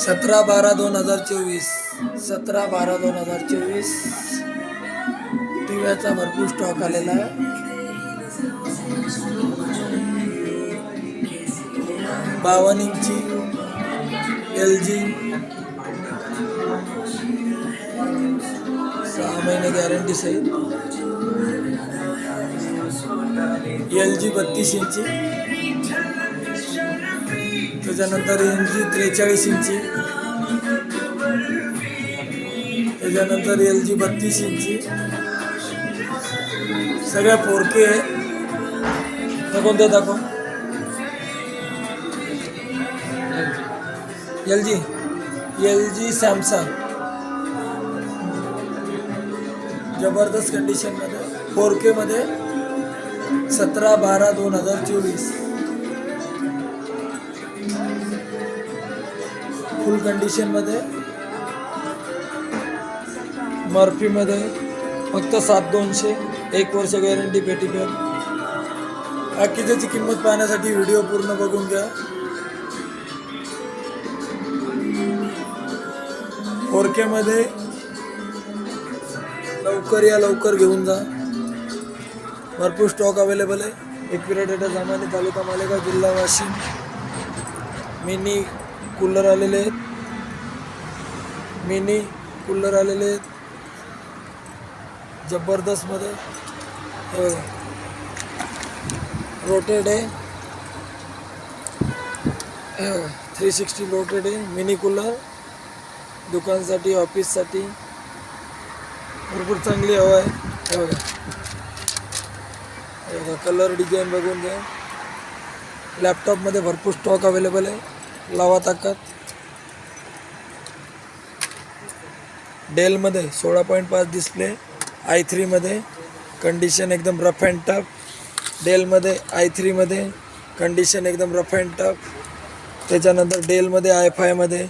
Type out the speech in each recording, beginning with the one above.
सतरा बारा दोन हजार चोवीस. सतरा बारा दोन हजार चोवीस. टिव्याचा भरपूर स्टॉक आलेला आहे. बावन्न इंची एल जी. सहा महिने गॅरंटी सहित. एल जी बत्तीस इंची. त्याच्यानंतर एल जी त्रेचाळीस इंची. त्याच्यानंतर एल जी बत्तीस इंची. सगळ्या फोर के कोणत्या दाखव L G L G Samsung. जबरदस्त कंडिशनमध्ये फोर केमध्ये सतरा बारा दोन हजार चोवीस. फुल कंडिशनमध्ये मर्फीमध्ये फक्त सात दोनशे एक वर्ष गॅरंटी पेटी पॅक बाकीच्याची किंमत पाहण्यासाठी व्हिडिओ पूर्ण बघून घ्या. फोरकेमध्ये लवकर या लवकर घेऊन जा. भरपूर स्टॉक अवेलेबल आहे. एक पिरियड डेटा सामान्य तालुका मालेगाव जिल्हा वाशिम. मिनी कूलर आलेले आहेत. मिनी कूलर आलेले आहेत. जबरदस्तमध्ये. रोटेड आहे. थ्री सिक्स्टी रोटेड आहे. मिनी कूलर दुकानसाठी ऑफिससाठी भरपूर चांगली हवा आहे. हे बघा. हे बघा. कलर डिझाईन बघून घ्या. लॅपटॉपमध्ये भरपूर स्टॉक अवेलेबल आहे. लावा ताकद. डेलमध्ये सोळा पॉईंट पाच डिस्प्ले आय थ्रीमध्ये कंडिशन एकदम रफ अँड टफ डेलमध्ये आय थ्रीमध्ये कंडिशन एकदम रफ अँड टफ त्याच्यानंतर डेलमध्ये आय फायमध्ये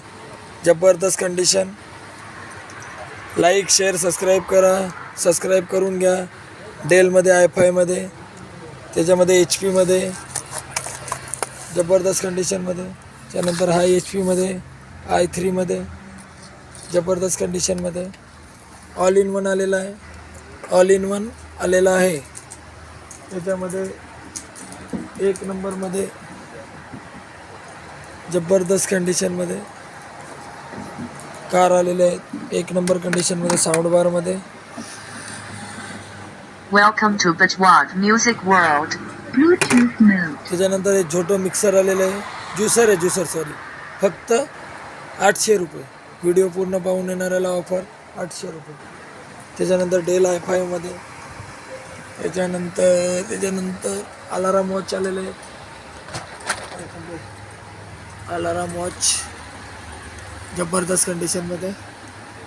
जबरदस्त कंडिशन लाईक शेअर सबस्क्राईब करा. सबस्क्राईब करून घ्या. डेलमध्ये आय फायमध्ये त्याच्यामध्ये एच पीमध्ये जबरदस्त कंडिशनमध्ये त्यानंतर हाय एच पीमध्ये आय थ्रीमध्ये जबरदस्त कंडिशनमध्ये ऑल इन वन आलेला आहे. ऑल इन वन आलेला आहे. त्याच्यामध्ये एक नंबरमध्ये जबरदस्त कंडिशनमध्ये कार आलेले आहेत. एक नंबर कंडिशनमध्ये साऊंड बारमध्ये Music World. Bluetooth mode. त्याच्यानंतर एक छोटं मिक्सर आलेलं आहे. ज्युसर आहे ज्युसर सॉरी फक्त आठशे रुपये. व्हिडिओ पूर्ण पाहून येणाऱ्याला ऑफर आठशे रुपये. त्याच्यानंतर डेल आय फायमध्ये त्याच्यानंतर त्याच्यानंतर अलाराम वॉच आलेले आहेत अलाराम वॉच जबरदस्त कंडिशनमध्ये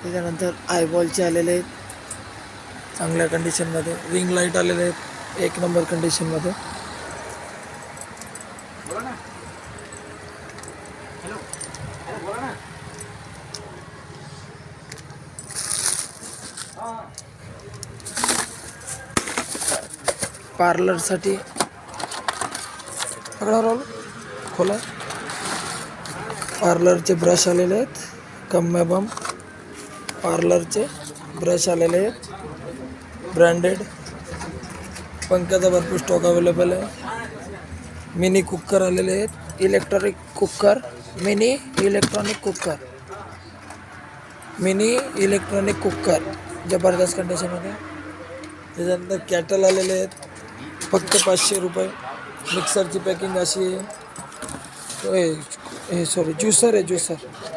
त्याच्यानंतर आयबॉलचे आलेले आहेत चांगल्या कंडिशनमध्ये रिंग लाइट आलेले आहेत एक नंबर कंडिशनमध्ये पार्लरसाठी पकडा रोल खोला. पार्लरचे ब्रश आलेले आहेत. कम्या बम. पार्लरचे ब्रश आलेले आहेत. ब्रँडेड पंख्याचा भरपूर स्टॉक अवेलेबल आहे. मिनी कुकर आलेले आहेत. Electronic cooker mini electronic cooker. Mini electronic cooker. जबरदस्त कंडिशनमध्ये त्याच्यानंतर कॅटल आलेले आहेत. फक्त पाचशे रुपये. मिक्सरची पॅकिंग अशी आहे. हे- सॉरी ज्युसर आहे ज्युसर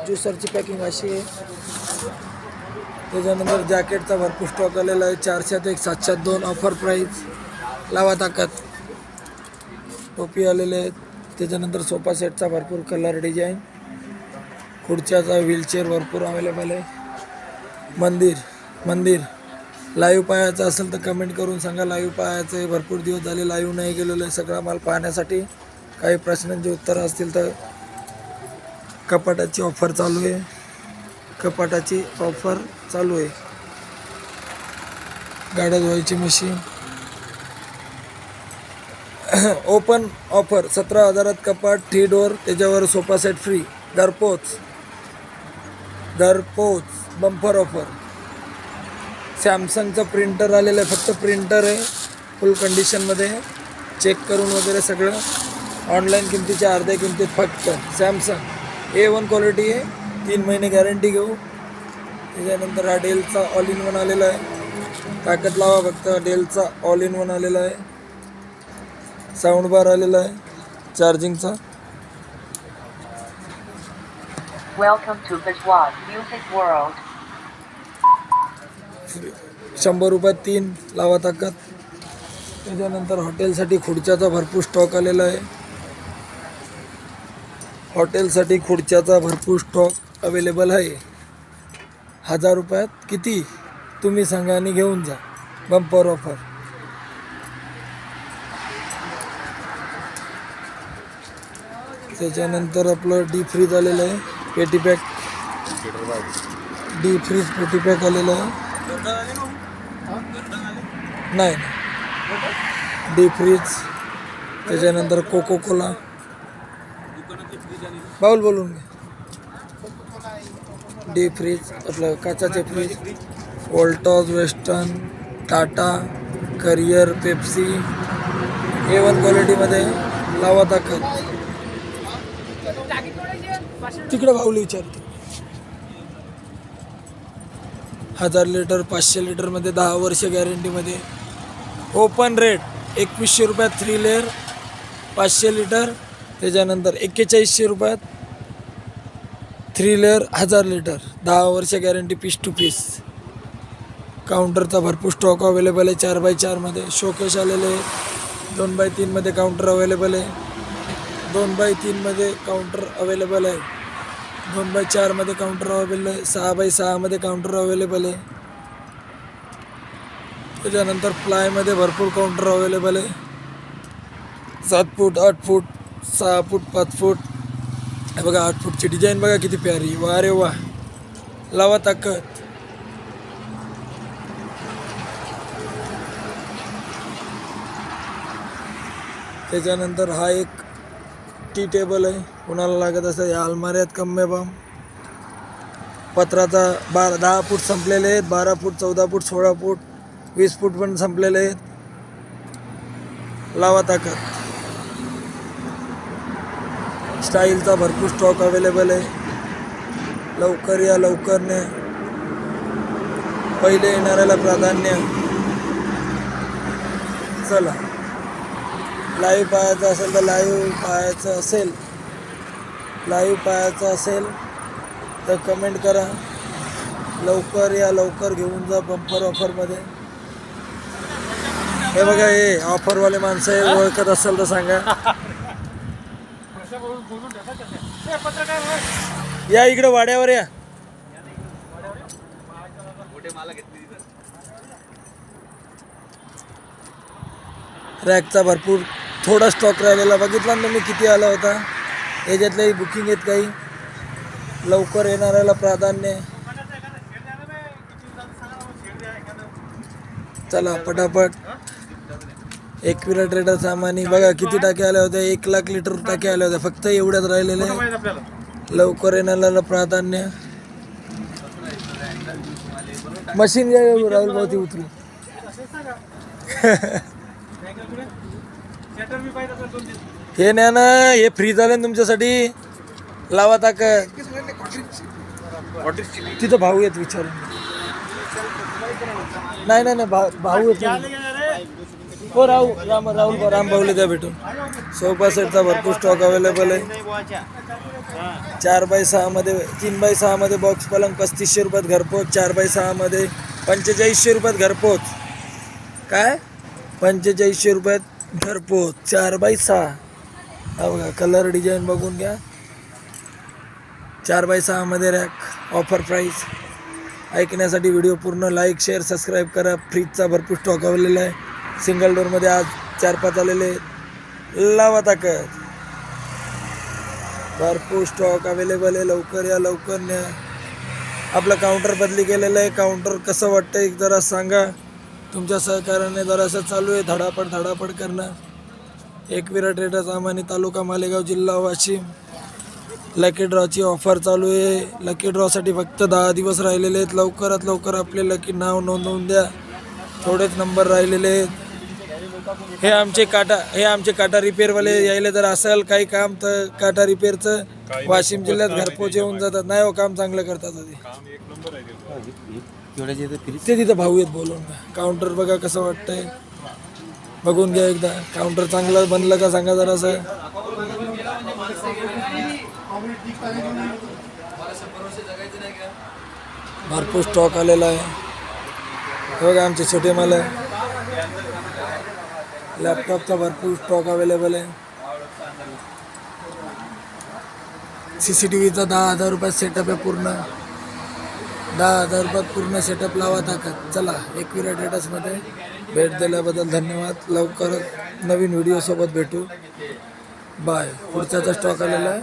ज्युसरची पॅकिंग अशी आहे. त्याच्यानंतर जॅकेटचा भरपूर स्टॉक आलेला आहे. चारशेत एक सातशेत दोन ऑफर प्राईस लावा ताकद. टोपी आलेले आहेत. त्याच्यानंतर सोफा सेटचा भरपूर कलर डिझाईन. खुर्च्याचा व्हीलचेअर भरपूर अवेलेबल आहे. मंदिर मंदिर. लाईव्ह पाहायचं असेल तर कमेंट करून सांगा. लाईव्ह पाहायचं आहे. भरपूर दिवस झाले लाईव्ह नाही गेलेलो आहे. सगळा माल पाहण्यासाठी काही प्रश्नांची उत्तरं असतील तर कपाटाची ऑफर चालू आहे. कपाटाची ऑफर चालू आहे. गाड्या धुवायची मशीन ओपन ऑफर सतरा हजारात कपाट थ्री डोअर त्याच्यावर सोफा सेट फ्री घरपोच. घरपोच. बंपर ऑफर सॅमसंगचं प्रिंटर आलेलं आहे. फक्त प्रिंटर आहे. फुल कंडिशनमध्ये चेक करून वगैरे सगळं. ऑनलाईन किमतीच्या अर्ध्या किमतीत फक्त. सॅमसंग ए वन क्वालिटी आहे. तीन महिने गॅरंटी घेऊ. त्याच्यानंतर हा डेलचा ऑल इन वन आलेला आहे. ताकद लावा फक्त. डेलचा ऑल इन वन आलेला आहे. साऊंड बार आलेला आहे चार्जिंगचा. शंभर रुपयात तीन लावा ताकद. त्याच्यानंतर हॉटेलसाठी खुर्च्याचा भरपूर स्टॉक आलेला आहे. हॉटेलसाठी खुर्च्याचा भरपूर स्टॉक अवेलेबल आहे. हजार रुपयात किती? तुम्ही सांगा आणि घेऊन जा. बंपर ऑफर त्याच्यानंतर आपलं डी फ्रीज आलेलं आहे. पेटी पॅक डी फ्रीज पेटी पॅक आलेलं आहे. नाही डी फ्रीज त्याच्यानंतर कोको कोला बाऊल बोलून घे. डी फ्रीज आपलं काचाचे fridge Voltas Western Tata Carrier Pepsi A one क्वालिटीमध्ये लावा ताकद. तिकडे भाऊला विचारतो. हजार लिटर पाचशे लिटरमध्ये दहा वर्ष गॅरंटीमध्ये ओपन रेट एकवीसशे रुपयात थ्री लेअर पाचशे लिटर त्याच्यानंतर एक्केचाळीसशे रुपयात थ्री लेअर हजार लिटर दहा वर्ष गॅरंटी पीस टू पीस काउंटरचा भरपूर स्टॉक अवेलेबल आहे चार बाय चारमध्ये शोकेश आलेले आहे. दोन बाय तीनमध्ये काउंटर अवेलेबल आहे. दोन बाय तीनमध्ये काउंटर अवेलेबल आहे. दोन बाय चारमध्ये काउंटर अवेलेबल आहे. सहा बाय सहामध्ये काउंटर अवेलेबल आहे. त्याच्यानंतर प्लायमध्ये भरपूर काउंटर अवेलेबल आहे. सात फूट आठ फूट सहा फूट पाच फूट. हे बघा आठ फूटची डिझाईन बघा किती प्यारी. वा रे वा लावा ताकद. त्याच्यानंतर हा एक टी टेबल आहे. कुणाला लागत असं या अलमाऱ्यात कम्मे बाम. पत्राचा बारा दहा फूट संपलेले आहेत. बारा फूट चौदा फूट सोळा फूट वीस फूट पण संपलेले आहेत. लावा ताकद. स्टाईलचा भरपूर स्टॉक अवेलेबल आहे. लवकर या लवकर ने पहिले येणाऱ्याला प्राधान्य. चला. लाईव्ह पाहायचं असेल तर लाईव्ह पाहायचं असेल. लाईव्ह पाहायचं असेल तर कमेंट करा. लवकर या लवकर घेऊन जा बंपर ऑफरमध्ये हे बघा हे ऑफरवाले माणसं हे ओळखत असेल तर सांगा. या इकडे वाड्यावर या. रॅकचा भरपूर थोडा स्टॉक राहिलेला. बघितला ना तुम्ही किती आला होता? याच्यातल्याही बुकिंग आहेत काही. लवकर येणाऱ्याला प्राधान्य. चला पटापट. एक एकविरा ट्रेडर सामानी. बघा किती टाके आल्या होत्या. एक लाख लिटर टाके आल्या होत्या. फक्त एवढ्याच राहिलेले लवकर येणाऱ्याला प्राधान्य. मशीन घ्या राहुल भाऊ ती उतरू हे नाही ना हे फ्री झालं ना तुमच्यासाठी. लावा ताक. तिथं भाऊ येत विचारून. नाही नाही नाही भाऊ भाऊ येत हो राहू राम राहुल राम भाऊले त्या भेटून. सोफा सेटचा भरपूर स्टॉक अवेलेबल आहे. चार बाय सहामध्ये तीन बाय सहामध्ये बॉक्स पलंग पस्तीसशे रुपयात घरपोच. चार बाय सहामध्ये पंचेचाळीसशे रुपयात घरपोच. काय? पंचेचाळीसशे रुपयात घरपोच चार बाय सहा. हा बघा कलर डिझाईन बघून घ्या. चार बाय सहामध्ये रॅक ऑफर प्राईस ऐकण्यासाठी व्हिडिओ पूर्ण लाईक शेअर सबस्क्राईब करा. फ्रीजचा भरपूर स्टॉक अवेलेबल आहे. सिंगल डोअरमध्ये आज चार पाच आलेले आहेत. लावा ताकद. भरपूर स्टॉक अवेलेबल आहे. लवकर या लवकर न्या. आपलं काउंटर बदली केलेलं आहे. काउंटर कसं वाटतं एक जरा सांगा. तुमच्या सहकार्याने जरासं चालू आहे धडापड धडापड करणं. एकविरा ट्रेडर्स अमानी तालुका मालेगाव जिल्हा वाशिम लकी ड्रॉची ऑफर चालू आहे. लकी ड्रॉसाठी फक्त दहा दिवस राहिलेले आहेत. लवकरात लवकर आपले लकी नाव नोंदवून द्या. थोडेच नंबर राहिलेले आहेत. हे आमचे काटा हे आमचे काटा रिपेअरवाले यायला जर असेल काही काम तर काटा रिपेअरचं. वाशिम जिल्ह्यात घरपोच येऊन जातात. नाही हो काम चांगलं करतात ते ते तिथं भाऊ आहेत बोलून. काउंटर बघा कसं वाटतंय. बघून घ्या एकदा. काउंटर चांगलं बनलं का सांगा जरासं. भरपूर स्टॉक आलेला आहे. हे बघा आमचे छोटे माल लॅपटॉपचा भरपूर स्टॉक अवेलेबल आहे. सी सी टी व्हीचा दहा हजार रुपयात सेटअप आहे पूर्ण. दहा हजार रुपयात पूर्ण सेटअप लावा ताकद. चला एकविरा डेटासमध्ये भेट दिल्याबद्दल धन्यवाद. लवकरच नवीन व्हिडिओसोबत भेटू. बाय पुढच्याचा स्टॉक आलेला आहे.